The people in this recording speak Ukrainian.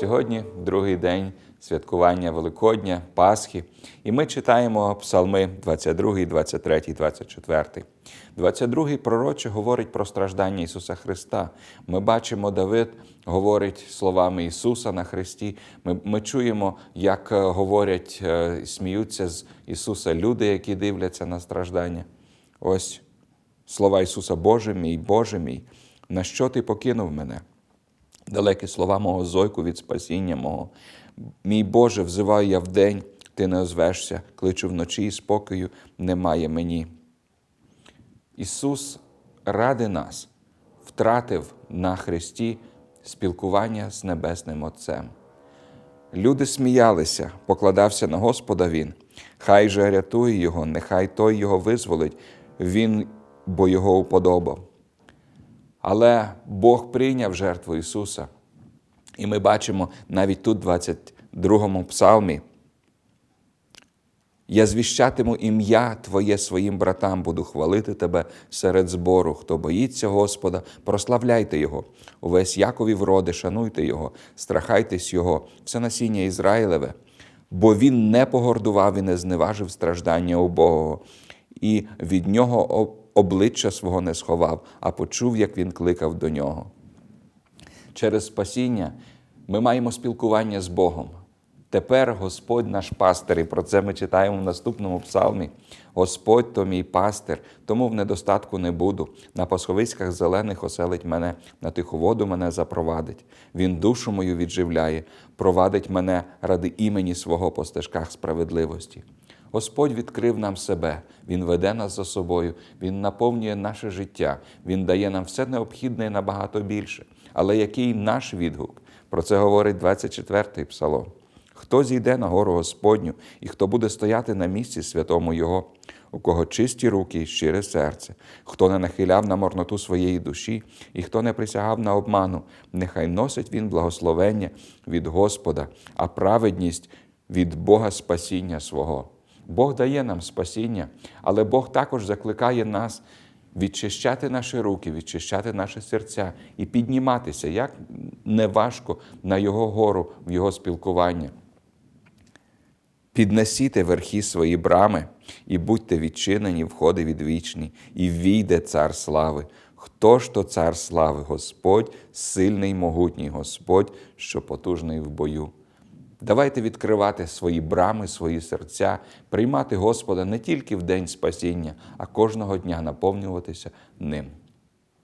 Сьогодні другий день святкування Великодня, Пасхи, і ми читаємо псалми 22, 23, 24. 22 пророче говорить про страждання Ісуса Христа. Ми бачимо, Давид говорить словами Ісуса на Христі. Ми, ми чуємо, як е, говорять, е, сміються з Ісуса люди, які дивляться на страждання. Ось слова Ісуса, Боже мій, Боже мій, на що ти покинув мене? Далекі слова мого зойку від спасіння мого. Мій Боже, взиваю я вдень, ти не озвешся, кличу вночі і спокою немає мені. Ісус ради нас втратив на Христі спілкування з Небесним Отцем. Люди сміялися, покладався на Господа Він. Хай же рятує Його, нехай той його визволить, Він бо його уподобав. Але Бог прийняв жертву Ісуса. І ми бачимо навіть тут, в 22 псалмі. Я звіщатиму ім'я Твоє своїм братам, буду хвалити Тебе серед збору. Хто боїться Господа, прославляйте Його. Увесь Якові вроди, шануйте Його, страхайтесь Його, все насіння Ізраїлеве, бо Він не погордував і не зневажив страждання убогого, і від нього обличчя свого не сховав, а почув, як він кликав до нього. Через спасіння ми маємо спілкування з Богом. Тепер Господь наш пастир, і про це ми читаємо в наступному псалмі. Господь то мій пастир, тому в недостатку не буду. На пасховиськах зелених оселить мене, на тиху воду мене запровадить. Він душу мою відживляє, провадить мене ради імені свого по стежках справедливості. Господь відкрив нам себе, Він веде нас за собою, Він наповнює наше життя, Він дає нам все необхідне і набагато більше. Але який наш відгук? Про це говорить 24-й псалом. Хто зійде на гору Господню, і хто буде стояти на місці святому Його, у кого чисті руки і щире серце, хто не нахиляв на морноту своєї душі, і хто не присягав на обману, нехай носить він благословення від Господа, а праведність від Бога спасіння свого. Бог дає нам спасіння, але Бог також закликає нас відчищати наші руки, відчищати наші серця і підніматися, як неважко на Його гору, в Його спілкування. Піднесіте верхи свої брами, і будьте відчинені, входи відвічні, і війде цар слави. Хто ж то цар слави? Господь, сильний, могутній Господь, що потужний в бою. Давайте відкривати свої брами, свої серця, приймати Господа не тільки в день спасіння, а кожного дня наповнюватися ним.